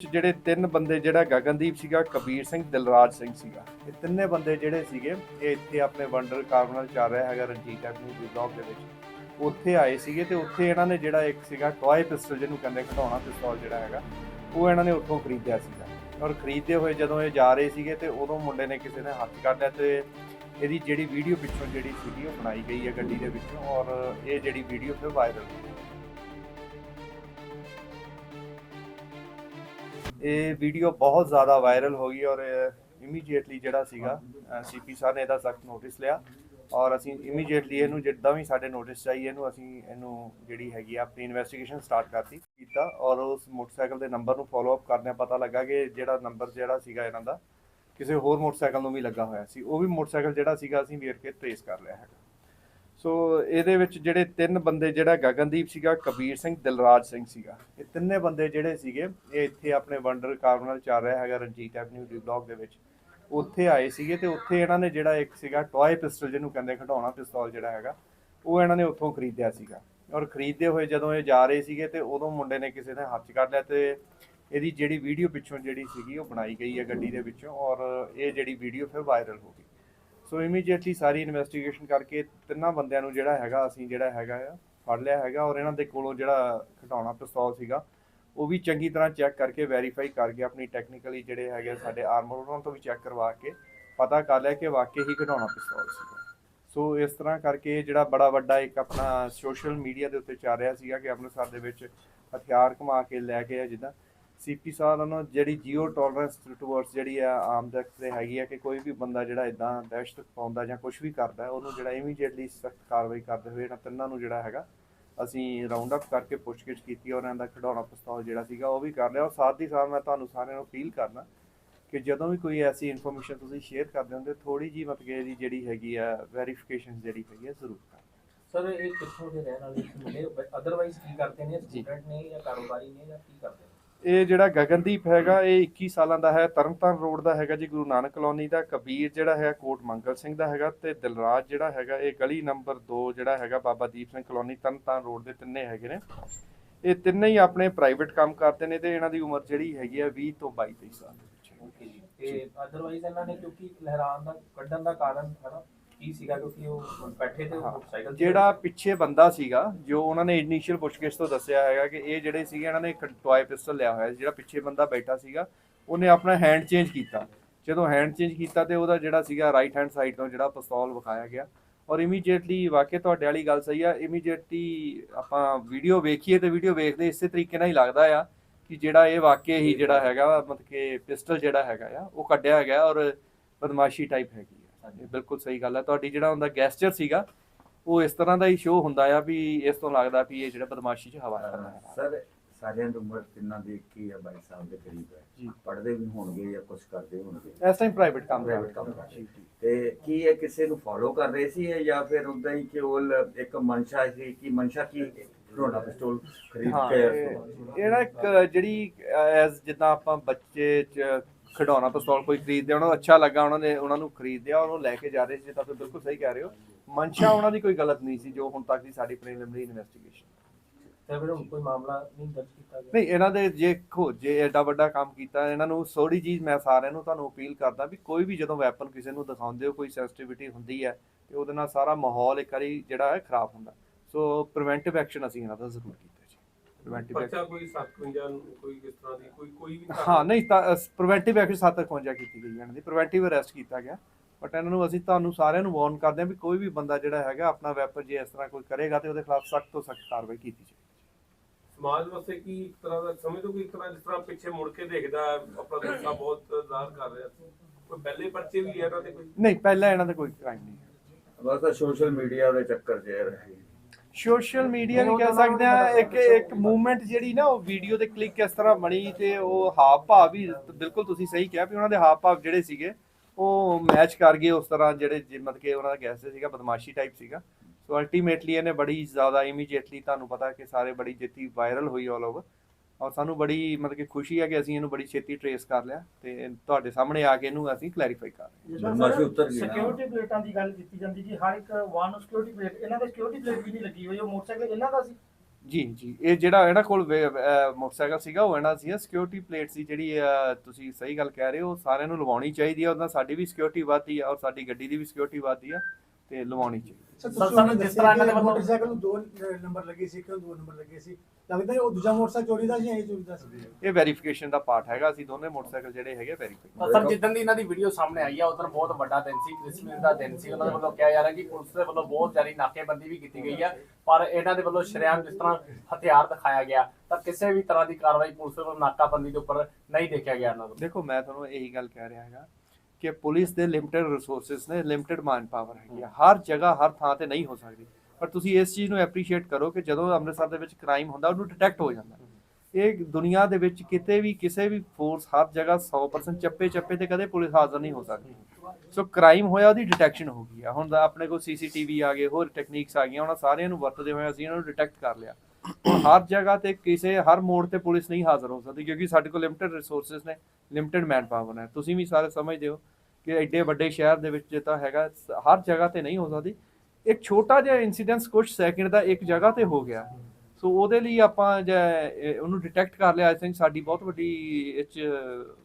ਜਿਹੜੇ ਤਿੰਨ ਬੰਦੇ ਜਿਹੜਾ ਗਗਨਦੀਪ ਸੀਗਾ, ਕਬੀਰ ਸਿੰਘ, ਦਿਲਰਾਜ ਸਿੰਘ ਸੀਗਾ। ਇਹ ਤਿੰਨੇ ਬੰਦੇ ਜਿਹੜੇ ਸੀਗੇ, ਇਹ ਇੱਥੇ ਆਪਣੇ ਵੰਡਰ ਕਾਰਨਲ ਚੱਲ ਰਿਹਾ ਹੈਗਾ ਰਣਜੀਤ ਐਵਨਿਊ ਦੀ ਬਲੌਕ ਦੇ ਵਿੱਚ। ਉੱਥੇ ਆਏ ਸੀਗੇ ਤੇ ਉੱਥੇ ਇਹਨਾਂ ਨੇ ਜਿਹੜਾ ਇੱਕ ਸੀਗਾ ਟੌਏ ਪਿਸਟਲ ਜਿਹਨੂੰ ਕਹਿੰਦੇ ਖਿਡੌਣਾ ਪਿਸਤੌਲ ਜਿਹੜਾ ਹੈਗਾ, ਉਹ ਇਹਨਾਂ ਨੇ ਉੱਥੋਂ ਖਰੀਦਿਆ ਸੀਗਾ। ਔਰ ਖਰੀਦਦੇ ਹੋਏ ਜਦੋਂ ਇਹ ਜਾ ਰਹੇ ਸੀਗੇ ਤੇ ਉਦੋਂ ਮੁੰਡੇ ਨੇ ਕਿਸੇ ਨੇ ਹੱਥ ਕੱਢ ਲਿਆ ਤੇ ਇਹਦੀ ਜਿਹੜੀ ਵੀਡੀਓ ਪਿੱਛੋਂ ਜਿਹੜੀ ਸੀਗੀ ਉਹ ਬਣਾਈ ਗਈ ਹੈ ਗੱਡੀ ਦੇ ਵਿੱਚੋਂ ਔਰ ਇਹ ਜਿਹੜੀ ਵੀਡੀਓ ਫਿਰ ਵਾਇਰਲ ਹੋ ਇਹ ਵੀਡੀਓ ਬਹੁਤ ਜ਼ਿਆਦਾ ਵਾਇਰਲ ਹੋ ਗਈ ਔਰ ਇਮੀਡੀਏਟਲੀ ਜਿਹੜਾ ਸੀਗਾ ਸੀਪੀ ਸਾਹਿਬ ਨੇ ਇਹਦਾ ਸਖਤ ਨੋਟਿਸ ਲਿਆ ਔਰ ਅਸੀਂ ਇਮੀਡੀਏਟਲੀ ਇਹਨੂੰ ਜਿੱਦਾਂ ਵੀ ਸਾਡੇ ਨੋਟਿਸ ਚਾਹੀ ਇਹਨੂੰ ਅਸੀਂ, ਇਹਨੂੰ ਜਿਹੜੀ ਹੈਗੀ ਆ, ਆਪਣੀ ਇਨਵੈਸਟੀਗੇਸ਼ਨ ਸਟਾਰਟ ਕਰਤੀ, ਕੀਤਾ ਔਰ ਉਸ ਮੋਟਰਸਾਈਕਲ ਦੇ ਨੰਬਰ ਨੂੰ ਫਾਲੋ ਅਪ ਕਰਦਿਆਂ ਪਤਾ ਲੱਗਾ ਕਿ ਜਿਹੜਾ ਨੰਬਰ ਜਿਹੜਾ ਸੀਗਾ ਇਹਨਾਂ ਦਾ, ਕਿਸੇ ਹੋਰ ਮੋਟਰਸਾਈਕਲ ਨੂੰ ਵੀ ਲੱਗਾ ਹੋਇਆ ਸੀ, ਉਹ ਵੀ ਮੋਟਰਸਾਈਕਲ ਜਿਹੜਾ ਸੀਗਾ ਅਸੀਂ ਵੇਰ ਕੇ ਟ੍ਰੇਸ ਕਰ ਲਿਆ ਹੈਗਾ। ਸੋ ਇਹਦੇ ਵਿੱਚ ਜਿਹੜੇ ਤਿੰਨ ਬੰਦੇ ਜਿਹੜਾ ਗਗਨਦੀਪ ਸੀਗਾ, ਕਬੀਰ ਸਿੰਘ, ਦਿਲਰਾਜ ਸਿੰਘ ਸੀਗਾ। ਇਹ ਤਿੰਨੇ ਬੰਦੇ ਜਿਹੜੇ ਸੀਗੇ, ਇਹ ਇੱਥੇ ਆਪਣੇ ਵੰਡਰ ਕਾਰਨਲ ਚੱਲ ਰਿਹਾ ਹੈਗਾ ਰਣਜੀਤ ਐਵਨਿਊ ਡੀ ਬਲੌਕ ਦੇ ਵਿੱਚ। ਉੱਥੇ ਆਏ ਸੀਗੇ ਤੇ ਉੱਥੇ ਇਹਨਾਂ ਨੇ ਜਿਹੜਾ ਇੱਕ ਸੀਗਾ ਟੌਏ ਪਿਸਟਲ, ਜਿਹਨੂੰ ਕਹਿੰਦੇ ਖਿਡੌਣਾ ਪਿਸਤੌਲ ਜਿਹੜਾ ਹੈਗਾ, ਉਹ ਇਹਨਾਂ ਨੇ ਉੱਥੋਂ ਖਰੀਦਿਆ ਸੀਗਾ। ਔਰ ਖਰੀਦਦੇ ਹੋਏ ਜਦੋਂ ਇਹ ਜਾ ਰਹੇ ਸੀਗੇ ਤੇ ਉਦੋਂ ਮੁੰਡੇ ਨੇ ਕਿਸੇ ਨੇ ਹੱਥ ਕਰ ਲਿਆ ਤੇ ਇਹਦੀ ਜਿਹੜੀ ਵੀਡੀਓ ਪਿੱਛੋਂ ਜਿਹੜੀ ਸੀਗੀ ਉਹ ਬਣਾਈ ਗਈ ਹੈ ਗੱਡੀ ਦੇ ਵਿੱਚੋਂ ਔਰ ਇਹ ਜਿਹੜੀ ਵੀਡੀਓ ਫਿਰ ਵਾਇਰਲ ਹੋ ਗਈ। ਸੋ ਇਮੀਡੀਏਟਲੀ ਸਾਰੀ ਇਨਵੈਸਟੀਗੇਸ਼ਨ ਕਰਕੇ ਤਿੰਨਾਂ ਬੰਦਿਆਂ ਨੂੰ ਜਿਹੜਾ ਹੈਗਾ, ਅਸੀਂ ਜਿਹੜਾ ਹੈਗਾ ਆ, ਫੜ ਲਿਆ ਹੈਗਾ ਔਰ ਇਹਨਾਂ ਦੇ ਕੋਲੋਂ ਜਿਹੜਾ ਘਟਾਉਣਾ ਪਿਸਤੌਲ ਸੀਗਾ, ਉਹ ਵੀ ਚੰਗੀ ਤਰ੍ਹਾਂ ਚੈੱਕ ਕਰਕੇ ਵੈਰੀਫਾਈ ਕਰਕੇ ਆਪਣੀ ਟੈਕਨੀਕਲੀ ਜਿਹੜੇ ਹੈਗੇ ਸਾਡੇ ਆਰਮਰ ਉਹਨਾਂ ਤੋਂ ਵੀ ਚੈੱਕ ਕਰਵਾ ਕੇ ਪਤਾ ਕਰ ਲਿਆ ਕਿ ਵਾਕਈ ਹੀ ਘਟਾਉਣਾ ਪਿਸਤੌਲ ਸੀਗਾ। ਸੋ ਇਸ ਤਰ੍ਹਾਂ ਕਰਕੇ ਜਿਹੜਾ ਬੜਾ ਵੱਡਾ ਇੱਕ ਆਪਣਾ ਸੋਸ਼ਲ ਮੀਡੀਆ ਦੇ ਉੱਤੇ ਚੱਲ ਰਿਹਾ ਸੀਗਾ ਕਿ ਅੰਮ੍ਰਿਤਸਰ ਦੇ ਵਿੱਚ ਹਥਿਆਰ ਘੁਮਾ ਕੇ ਲੈ ਕੇ ਆ ਜਿੱਦਾਂ। ਸੀਪੀ ਸਾਹਿਬ ਵੱਲੋਂ ਜਿਹੜੀ ਜੀਓ ਟੋਲਰੈਂਸ ਟੁਵਰਡਸ ਜਿਹੜੀ ਆ ਆਮ ਤੱਕ ਤੇ ਹੈਗੀ ਆ ਕਿ ਕੋਈ ਵੀ ਬੰਦਾ ਜਿਹੜਾ ਇਦਾਂ ਦਹਿਸ਼ਤ ਪਾਉਂਦਾ ਜਾਂ ਕੁਝ ਵੀ ਕਰਦਾ ਉਹਨੂੰ ਜਿਹੜਾ ਇਮੀਡੀਏਟਲੀ ਸਖਤ ਕਾਰਵਾਈ ਕਰਦੇ ਹੋਏ ਇਹਨਾਂ ਤਿੰਨਾਂ ਨੂੰ ਜਿਹੜਾ ਹੈਗਾ ਅਸੀਂ ਰਾਉਂਡ ਅਪ ਕਰਕੇ ਪੁੱਛਗਿੱਛ ਕੀਤੀ ਔਰ ਇਹਨਾਂ ਦਾ ਖਿਡੌਣਾ ਪਿਸਤੌਲ ਜਿਹੜਾ ਸੀਗਾ ਉਹ ਵੀ ਕਰ ਲਿਆ। ਔਰ ਸਾਥ ਹੀ ਸਾਥ ਮੈਂ ਤੁਹਾਨੂੰ ਸਾਰਿਆਂ ਨੂੰ ਅਪੀਲ ਕਰਨਾ ਕਿ ਜਦੋਂ ਵੀ ਕੋਈ ਐਸੀ ਇਨਫੋਰਮੇਸ਼ਨ ਤੁਸੀਂ ਸ਼ੇਅਰ ਕਰਦੇ ਹੁੰਦੇ ਥੋੜੀ ਜੀ ਕਿ ਇਹਦੀ ਜਿਹੜੀ ਹੈਗੀ ਆ ਵੈਰੀਫਿਕੇਸ਼ਨ ਜਿਹੜੀ ਹੈਗੀ ਆ ਜ਼ਰੂਰ ਕਰਨਾ ਸਰ ਇਹ ਕਿੱਥੋਂ ਦੇ ਰਹਿਣ ਵਾਲੇ ਮੁੰਡੇ ਅਦਰਵਾਈਜ਼ ਕੀ ਕਰਦੇ ਨੇ। ਸਟੂਡੈਂਟ ਨੇ ਜਾਂ ਕਾਰੋਬਾਰੀ ਨੇ ਜਾਂ ਕੀ ਕਰਦੇ ਨੇ? ਇਹ ਜਿਹੜਾ ਗਗਨਦੀਪ ਹੈਗਾ, ਇਹ 21 ਸਾਲਾਂ ਦਾ ਹੈ, ਤਰਨਤਾਰਨ ਰੋਡ ਦਾ ਹੈਗਾ ਜੀ, ਗੁਰੂ ਨਾਨਕ ਕਲੋਨੀ ਦਾ, ਕਬੀਰ ਜਿਹੜਾ ਹੈ, ਕੋਟ ਮੰਗਲ ਸਿੰਘ ਦਾ ਹੈਗਾ ਤੇ ਦਿਲਰਾਜ ਜਿਹੜਾ ਹੈਗਾ, ਇਹ ਗਲੀ ਨੰਬਰ 2 ਜਿਹੜਾ ਹੈਗਾ, ਬਾਬਾ ਦੀਪ ਸਿੰਘ ਕਲੋਨੀ, ਤਰਨਤਾਰਨ ਰੋਡ ਦੇ ਤਿੰਨੇ ਹੈਗੇ ਨੇ। ਇਹ ਤਿੰਨੇ ਹੀ ਆਪਣੇ ਪ੍ਰਾਈਵੇਟ ਕੰਮ ਕਰਦੇ ਨੇ ਤੇ ਇਹਨਾਂ ਦੀ ਉਮਰ ਜਿਹੜੀ ਹੈਗੀ ਆ 20 ਤੋਂ 22 ਸਾਲ ਦੇ ਵਿੱਚ। ਓਕੇ ਜੀ। ਤੇ ਅਦਰਵਾਈਜ਼ ਇਹਨਾਂ ਨੇ ਕਿਉਂਕਿ ਲਹਿਰਾਨ ਦਾ, ਕੱਢਣ ਦਾ ਕਾਰਨ ਹਨਾ ਕੀ ਸੀਗਾ ਕਿਉਂਕਿ ਉਹ ਬੈਠੇ ਤੇ ਮੋਟਰਸਾਈਕਲ ਜਿਹੜਾ ਪਿੱਛੇ ਬੰਦਾ ਸੀਗਾ ਜੋ ਉਹਨਾਂ ਨੇ ਇਨੀਸ਼ੀਅਲ ਪੁੱਛਗਿੱਛ ਤੋਂ ਦੱਸਿਆ ਹੈਗਾ ਕਿ ਇਹ ਜਿਹੜੇ ਸੀਗੇ ਇਹਨਾਂ ਨੇ ਇੱਕ ਟੌਏ ਪਿਸਟਲ ਲਿਆ ਹੋਇਆ ਸੀ ਜਿਹੜਾ ਪਿੱਛੇ ਬੰਦਾ ਬੈਠਾ ਸੀਗਾ ਉਹਨੇ ਆਪਣਾ ਹੈਂਡ ਚੇਂਜ ਕੀਤਾ। ਜਦੋਂ ਹੈਂਡ ਚੇਂਜ ਕੀਤਾ ਤੇ ਉਹਦਾ ਜਿਹੜਾ ਸੀਗਾ ਰਾਈਟ ਹੈਂਡ ਸਾਈਡ ਤੋਂ ਜਿਹੜਾ ਪਿਸਤੌਲ ਵਿਖਾਇਆ ਗਿਆ। ਔਰ ਇਮੀਡੀਏਟਲੀ ਵਾਕਿਆ ਤੁਹਾਡੇ ਵਾਲੀ ਗੱਲ ਸਹੀ ਆ ਇਮੀਡੀਏਟਲੀ ਆਪਾਂ ਵੀਡੀਓ ਵੇਖੀਏ ਤੇ ਵੀਡੀਓ ਵੇਖਦੇ ਇਸੇ ਤਰੀਕੇ ਨਾਲ ਹੀ ਲੱਗਦਾ ਆ ਕਿ ਜਿਹੜਾ ਇਹ ਵਾਕਿਆ ਹੀ ਜਿਹੜਾ ਹੈਗਾ ਮਤਲਬ ਕਿ ਪਿਸਟਲ ਜਿਹੜਾ ਹੈਗਾ ਆ ਉਹ ਕੱਢਿਆ ਗਿਆ ਔਰ ਬਦਮਾਸ਼ੀ ਟਾਈਪ ਹੈਗੀ। ਇਹ ਬਿਲਕੁਲ ਸਹੀ ਗੱਲ ਹੈ। ਤੁਹਾਡੀ ਜਿਹੜਾ ਹੁੰਦਾ ਗੈਸਚਰ ਸੀਗਾ ਉਹ ਇਸ ਤਰ੍ਹਾਂ ਦਾ ਹੀ ਸ਼ੋਅ ਹੁੰਦਾ ਆ ਵੀ ਇਸ ਤੋਂ ਲੱਗਦਾ ਵੀ ਇਹ ਜਿਹੜਾ ਬਦਮਾਸ਼ੀ 'ਚ ਹਵਾ ਕਰਦਾ ਹੈ ਸਰ ਸਾਰਿਆਂ ਦੀ ਉਮਰ ਤਿੰਨਾਂ ਦੀ ਇੱਕ ਹੀ 22 ਸਾਲ ਦੇ ਕਰੀਬ ਹੈ। ਜੀ। ਪੜ੍ਹਦੇ ਵੀ ਹੋਣਗੇ ਜਾਂ ਕੁਝ ਕਰਦੇ ਹੋਣਗੇ। ਇਸ ਟਾਈਮ ਪ੍ਰਾਈਵੇਟ ਕੰਮ ਰਹੇ। ਤੇ ਕੀ ਇਹ ਕਿਸੇ ਨੂੰ ਫੋਲੋ ਕਰ ਰਹੇ ਸੀ ਜਾਂ ਫਿਰ ਉਦਾਂ ਹੀ ਕੇਵਲ ਇੱਕ ਮਨਸ਼ਾ ਸੀ ਕਿ ਮਨਸ਼ਾ ਕੀ ਖਿਡੌਣਾ ਪਿਸਤੌਲ ਖਰੀਦ ਕੇ ਇਹ ਇਹ ਨਾ ਇੱਕ ਜਿਹੜੀ ਐਸ ਜਿੱਦਾਂ ਆਪਾਂ ਬੱਚੇ ਚ ਖਿਡੌਣਾ ਪਿਸਤੌਲ ਕੋਈ ਖਰੀਦਦੇ ਉਹਨਾਂ ਨੂੰ ਅੱਛਾ ਲੱਗਾ ਉਹਨਾਂ ਨੇ ਉਹਨਾਂ ਨੂੰ ਖਰੀਦਿਆ ਔਰ ਉਹ ਲੈ ਕੇ ਜਾ ਰਹੇ ਸੀ ਤਾਂ ਤੁਸੀਂ ਬਿਲਕੁਲ ਸਹੀ ਕਹਿ ਰਹੇ ਹੋ। ਮਨਸ਼ਾ ਉਹਨਾਂ ਦੀ ਕੋਈ ਗਲਤ ਨਹੀਂ ਸੀ ਜੋ ਹੁਣ ਤੱਕ ਦੀ ਸਾਡੀ ਪ੍ਰੀਲਿਮਿਨਰੀ ਇਨਵੈਸਟੀਗੇਸ਼ਨ ਤੇ ਫਿਰ ਹੁਣ ਕੋਈ ਮਾਮਲਾ ਨਹੀਂ ਦਰਜ ਕੀਤਾ ਗਿਆ। ਨਹੀਂ ਇਹਨਾਂ ਦੇ ਜੇ ਖੋ ਜੇ ਐਡਾ ਵੱਡਾ ਕੰਮ ਕੀਤਾ ਇਹਨਾਂ ਨੂੰ ਥੋੜੀ ਚੀਜ਼ ਮੈਂ ਸਾਰਿਆਂ ਨੂੰ ਤੁਹਾਨੂੰ ਅਪੀਲ ਕਰਦਾ ਵੀ ਕੋਈ ਵੀ ਜਦੋਂ ਵੈਪਨ ਕਿਸੇ ਨੂੰ ਦਿਖਾਉਂਦੇ ਹੋ ਕੋਈ ਸੈਂਸਿਟੀਵਿਟੀ ਹੁੰਦੀ ਹੈ ਤੇ ਉਹਦੇ ਨਾਲ ਸਾਰਾ ਮਾਹੌਲ ਇੱਕ ਵਾਰੀ ਜਿਹੜਾ ਹੈ ਖਰਾਬ ਹੁੰਦਾ। ਸੋ ਪ੍ਰੀਵੈਂਟਿਵ ਐਕਸ਼ਨ ਅਸੀਂ ਇਹਨਾਂ ਦਾ ਜ਼ਰੂਰ ਕੀਤਾ। ਪ੍ਰੀਵੈਂਟਿਵ ਬੱਚਾ ਕੋਈ 57 ਕੋਈ ਕਿਸ ਤਰ੍ਹਾਂ ਦੀ ਕੋਈ ਕੋਈ ਵੀ ਕਾਰਨ- ਹਾਂ ਨਹੀਂ ਤਾਂ ਪ੍ਰੀਵੈਂਟਿਵ ਐਕਸ਼ਨ 751 ਕੀਤੀ ਗਈ ਇਹਨਾਂ ਦੀ। ਪ੍ਰੀਵੈਂਟਿਵ ਅਰੈਸਟ ਕੀਤਾ ਗਿਆ। ਬਟ ਇਹਨਾਂ ਨੂੰ ਅਸੀਂ ਤੁਹਾਨੂੰ ਸਾਰਿਆਂ ਨੂੰ ਵਾਰਨ ਕਰਦੇ ਹਾਂ ਵੀ ਕੋਈ ਵੀ ਬੰਦਾ ਜਿਹੜਾ ਹੈਗਾ ਆਪਣਾ ਵੈਪਨ ਜੇ ਇਸ ਤਰ੍ਹਾਂ ਕੋਈ ਕਰੇਗਾ ਤੇ ਉਹਦੇ ਖਿਲਾਫ ਸਖਤ ਤੋਂ ਸਖਤ ਕਾਰਵਾਈ ਕੀਤੀ ਜਾਏ ਸਮਾਜ ਵਾਸਤੇ ਕੀ ਇੱਕ ਤਰ੍ਹਾਂ ਦਾ ਸਮਝ ਤੋਂ ਕੋਈ ਇੱਕ ਤਰ੍ਹਾਂ ਜਿਸ ਤਰ੍ਹਾਂ ਪਿੱਛੇ ਮੁੜ ਕੇ ਦੇਖਦਾ ਹੈ, ਆਪਣਾ ਗੁੱਸਾ ਬਹੁਤ ਜ਼ਾਹਰ ਕਰ ਰਿਹਾ ਕੋਈ ਪਹਿਲੇ ਪਰਚੇ ਵੀ ਹੈ ਇਹਨਾਂ ਤੇ ਕੋਈ? ਨਹੀਂ ਪਹਿਲਾਂ ਇਹਨਾਂ ਦਾ ਕੋਈ ਕ੍ਰਾਈਮ ਨਹੀਂ ਹੈ। ਬਸ ਸੋਸ਼ਲ ਮੀਡੀਆ ਦੇ ਚੱਕਰ 'ਚ ਇਹ ਰਹੇ। ਸੋਸ਼ਲ ਮੀਡੀਆ ਵੀ ਕਹਿ ਸਕਦੇ ਆ ਇੱਕ ਇੱਕ ਮੂਵਮੈਂਟ ਜਿਹੜੀ ਨਾ ਉਹ ਵੀਡੀਓ ਦੇ ਕਲਿੱਕ ਇਸ ਤਰ੍ਹਾਂ ਬਣੀ ਤੇ ਉਹ ਹਾਵ ਭਾਵ ਵੀ ਬਿਲਕੁਲ ਤੁਸੀਂ ਸਹੀ ਕਿਹਾ ਵੀ ਉਹਨਾਂ ਦੇ ਹਾਵ ਭਾਵ ਜਿਹੜੇ ਸੀਗੇ ਉਹ ਮੈਚ ਕਰ ਗਏ ਉਸ ਤਰ੍ਹਾਂ ਜਿਹੜੇ ਜਿ- ਮਤਲਬ ਕਿ ਉਹਨਾਂ ਦਾ ਗੈਸ ਸੀਗਾ ਬਦਮਾਸ਼ੀ ਟਾਈਪ ਸੀਗਾ। ਸੋ ਅਲਟੀਮੇਟਲੀ ਇਹਨੇ ਬੜੀ ਜ਼ਿਆਦਾ ਇਮੀਡੀਏਟਲੀ ਤੁਹਾਨੂੰ ਪਤਾ ਕਿ ਸਾਰੇ ਬੜੀ ਜਿੱਤੀ ਵਾਇਰਲ ਹੋਈ ਆਲ ਓਵਰ ਔਰ ਸਾਨੂੰ ਬੜੀ ਮਤਲਬ ਕਿ ਖੁਸ਼ੀ ਹੈ ਕਿ ਅਸੀਂ ਇਹਨੂੰ ਬੜੀ ਛੇਤੀ ਟਰੇਸ ਕਰ ਲਿਆ ਤੇ ਤੁਹਾਡੇ ਸਾਹਮਣੇ ਆ ਕੇ ਇਹਨੂੰ ਅਸੀਂ ਕਲੈਰੀਫਾਈ ਕਰ ਰਹੇ ਬਦਮਾਸ਼ੀ ਉਤਰ ਗਈ ਨਾ। ਸਿਕਿਉਰਿਟੀ ਪਲੇਟਾਂ ਦੀ ਗੱਲ ਕੀਤੀ ਜਾਂਦੀ ਕਿ ਹਰ ਇੱਕ ਵਾਹਨ ਨੂੰ ਸਿਕਿਉਰਿਟੀ ਪਲੇਟ ਇਹਨਾਂ ਦੇ ਸਿਕਿਉਰਿਟੀ ਪਲੇਟ ਵੀ ਨਹੀਂ ਲੱਗੀ ਹੋਈ ਉਹ ਮੋਟਰਸਾਈਕਲ ਇਹਨਾਂ ਦਾ ਸੀ? ਜੀ ਜੀ ਇਹ ਜਿਹੜਾ ਇਹਨਾਂ ਕੋਲ ਵੇ- ਅਹ ਮੋਟਰਸਾਈਕਲ ਸੀਗਾ ਉਹ ਇਹਨਾਂ ਸੀ। ਸਿਕਿਉਰਿਟੀ ਪਲੇਟ ਸੀ ਜਿਹੜੀ ਅਹ, ਤੁਸੀਂ ਸਹੀ ਗੱਲ ਕਹਿ ਰਹੇ ਹੋ ਸਾਰਿਆਂ ਨੂੰ ਲਵਾਉਣੀ ਚਾਹੀਦੀ ਹੈ ਉਹਦਾ ਸਾਡੀ ਵੀ ਸਿਕਿਉਰਿਟੀ ਵੱਧਦੀ ਹੈ ਔਰ ਸਾਡੀ ਗੱਡੀ ਦੀ ਵੀ ਸਿਕਿਉਰਿਟੀ ਵੱਧਦੀ ਹੈ ਤੇ ਲਵਾਉਣੀ ਚਾਹੀਦੀ। ਸਰ ਜਿਸ ਤਰ੍ਹਾਂ ਇਹਨਾਂ ਦੇ ਵੱਲੋਂ- ਮੋਟਰਸਾਈਕਲ ਨੂੰ ਦੋ ਨੰਬਰ ਲੱਗੇ ਸੀ ਕਿਉਂ ਦੋ ਨੰਬਰ ਲੱਗੇ ਸੀ। ਲੱਗਦਾ ਹੈ ਉਹ ਦੂਜਾ ਮੋਟਰਸਾਈਕਲ ਚੋਰੀ ਦਾ ਸੀ ਜਾਂ ਇਹ ਚੋਰੀ ਦਾ ਸੀ? ਇਹ ਵੈਰੀਫਿਕੇਸ਼ਨ ਦਾ ਪਾਰਟ ਹੈਗਾ ਅਸੀਂ ਦੋਨੇ ਮੋਟਰਸਾਈਕਲ ਜਿਹੜੇ ਹੈਗੇ ਵੈਰੀਫਾਈ ਤਾਂ ਸਰ ਜਿੱਦਣ ਦੀ ਇਹਨਾਂ ਦੀ ਵੀਡੀਓ ਸਾਹਮਣੇ ਆਈ ਆ ਉਦੋਂ ਬਹੁਤ ਵੱਡਾ ਦਿਨ ਸੀ ਕ੍ਰਿਸਮਸ ਦਾ ਦਿਨ ਸੀ। ਉਹਨਾਂ ਦੇ ਵੱਲੋਂ ਕਿਹਾ ਜਾ ਰਿਹਾ ਕਿ ਪੁਲਿਸ ਦੇ ਵੱਲੋਂ ਬਹੁਤ ਜ਼ਿਆਦਾ ਨਾਕੇਬੰਦੀ ਵੀ ਕੀਤੀ ਗਈ ਆ ਪਰ ਇਹਨਾਂ ਦੇ ਵੱਲੋਂ ਸ਼ਰੇਆਮ ਜਿਸ ਤਰ੍ਹਾਂ ਹਥਿਆਰ ਦਿਖਾਇਆ ਗਿਆ ਤਾਂ ਕਿਸੇ ਵੀ ਤਰ੍ਹਾਂ ਦੀ ਕਾਰਵਾਈ ਪੁਲਿਸ ਦੇ ਵੱਲੋਂ ਨਾਕਾਬੰਦੀ ਦੇ ਉੱਪਰ ਨਹੀਂ ਦੇਖਿਆ ਗਿਆ ਇਹਨਾਂ ਵੱਲੋਂ। ਦੇਖੋ ਮੈਂ ਤੁਹਾਨੂੰ ਇਹੀ ਗੱਲ ਕਹਿ ਰਿਹਾ ਹੈਗਾ ਕਿ ਪੁਲਿਸ ਦੇ ਲਿਮਟਿਡ ਰਿਸੋਰਸਸ ਨੇ ਲਿਮਟਿਡ ਮੈਨ ਪਾਵਰ ਹੈਗੀ ਆ। ਹਰ ਜਗ੍ਹਾ, ਹਰ ਥਾਂ ਤੇ ਨਹੀਂ ਹੋ ਸਕਦੀ। ਪਰ ਤੁਸੀਂ ਇਸ ਚੀਜ਼ ਨੂੰ ਐਪਰੀਸ਼ੀਏਟ ਕਰੋ ਕਿ ਜਦੋਂ ਅੰਮ੍ਰਿਤਸਰ ਦੇ ਵਿੱਚ ਕ੍ਰਾਈਮ ਹੁੰਦਾ, ਉਹਨੂੰ ਡਿਟੈਕਟ ਹੋ ਜਾਂਦਾ। ਇਹ ਦੁਨੀਆ ਦੇ ਵਿੱਚ ਕਿਤੇ ਵੀ, ਕਿਸੇ ਵੀ ਫੋਰਸ ਹਰ ਜਗ੍ਹਾ 100% ਚੱਪੇ ਚੱਪੇ ਤੇ ਕਦੇ ਪੁਲਿਸ ਹਾਜ਼ਰ ਨਹੀਂ ਹੋ ਸਕਦੀ। ਸੋ ਕ੍ਰਾਈਮ ਹੋਇਆ, ਉਹਦੀ ਡਿਟੈਕਸ਼ਨ ਹੋ ਗਈ ਆ। ਹੁਣ ਤਾਂ ਆਪਣੇ ਕੋਲ ਸੀਸੀਟੀਵੀ ਆ ਗਏ, ਹੋਰ ਟੈਕਨੀਕਸ ਆ ਗਈਆਂ, ਉਹਨਾਂ ਸਾਰਿਆਂ ਨੂੰ ਵਰਤਦੇ ਹੋਏ ਅਸੀਂ ਇਹਨਾਂ ਨੂੰ ਡਿਟੈਕਟ ਕਰ ਲਿਆ। ਹੁਣ ਹਰ ਜਗ੍ਹਾ ਤੇ ਕਿਸੇ, ਹਰ ਮੋੜ ਤੇ ਪੁਲਿਸ ਨਹੀਂ ਹਾਜ਼ਰ ਹੋ ਸਕਦੀ ਕਿਉਂਕਿ ਸਾਡੇ ਕੋਲ ਲਿਮਟਿਡ ਰਿਸੋਰਸਸ ਨੇ ਲਿਮਟਿਡ ਮੈਨ ਪਾਵਰ ਹੈ ਤੁਸੀਂ ਵੀ ਸਾਰੇ ਸਮਝਦੇ ਹੋ ਕਿ ਐਡੇ ਵੱਡੇ ਸ਼ਹਿਰ ਦੇ ਵਿੱਚ ਜੇ ਤਾਂ ਹੈਗਾ, ਹਰ ਜਗ੍ਹਾ ਤੇ ਨਹੀਂ ਹੋ ਸਕਦੀ। ਇੱਕ ਛੋਟਾ ਜਿਹਾ ਇਨਸੀਡੈਂਸ ਕੁਝ ਸੈਕਿੰਡ ਦਾ ਇੱਕ ਜਗ੍ਹਾ ਤੇ ਹੋ ਗਿਆ। ਸੋ ਉਹਦੇ ਲਈ ਆਪਾਂ ਜੇ ਉਹਨੂੰ ਡਿਟੈਕਟ ਕਰ ਲਿਆ ਆਈ ਥਿੰਕ ਸਾਡੀ ਬਹੁਤ ਵੱਡੀ ਇਹ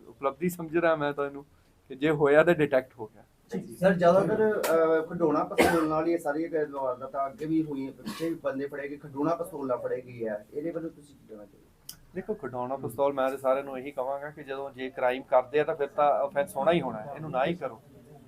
ਉਪਲਬਧੀ ਸਮਝ ਰਿਹਾ ਮੈਂ ਤੁਹਾਨੂੰ ਕਿ ਜੇ ਹੋਇਆ ਤਾਂ ਡਿਟੈਕਟ ਹੋ ਗਿਆ। ਸਰ ਜ਼ਿਆਦਾਤਰ ਅਹ, ਖਡੋਣਾ ਪਿਸਤੌਲ ਨਾਲ ਹੀ ਇਹ ਸਾਰੀ ਵਾਰਦਾਤਾਂ ਅੱਗੇ ਵੀ ਹੋਈਆਂ ਪਿੱਛੇ ਵੀ ਬੰਦੇ ਫੜੇ ਗਏ ਖਡੋਣਾ ਪਿਸਤੌਲ ਨਾਲ ਫੜੇ ਗਏ ਆ। ਇਹਦੇ ਵੱਲੋਂ ਤੁਸੀਂ ਕੀ ਕਹਿਣਾ ਚਾਹੋਗੇ? ਦੇਖੋ ਖਡਾਉਣਾ ਪਿਸਤੌਲ ਮੈਂ ਤੇ ਸਾਰਿਆਂ ਨੂੰ ਇਹੀ ਕਹਾਂਗਾ ਕਿ ਜਦੋਂ ਜੇ ਕ੍ਰਾਈਮ ਕਰਦੇ ਆ ਤਾਂ ਫਿਰ ਤਾਂ ਆਫੈਂਸ ਹੋਣਾ ਹੀ ਹੋਣਾ ਇਹਨੂੰ ਨਾ ਹੀ ਕਰੋ।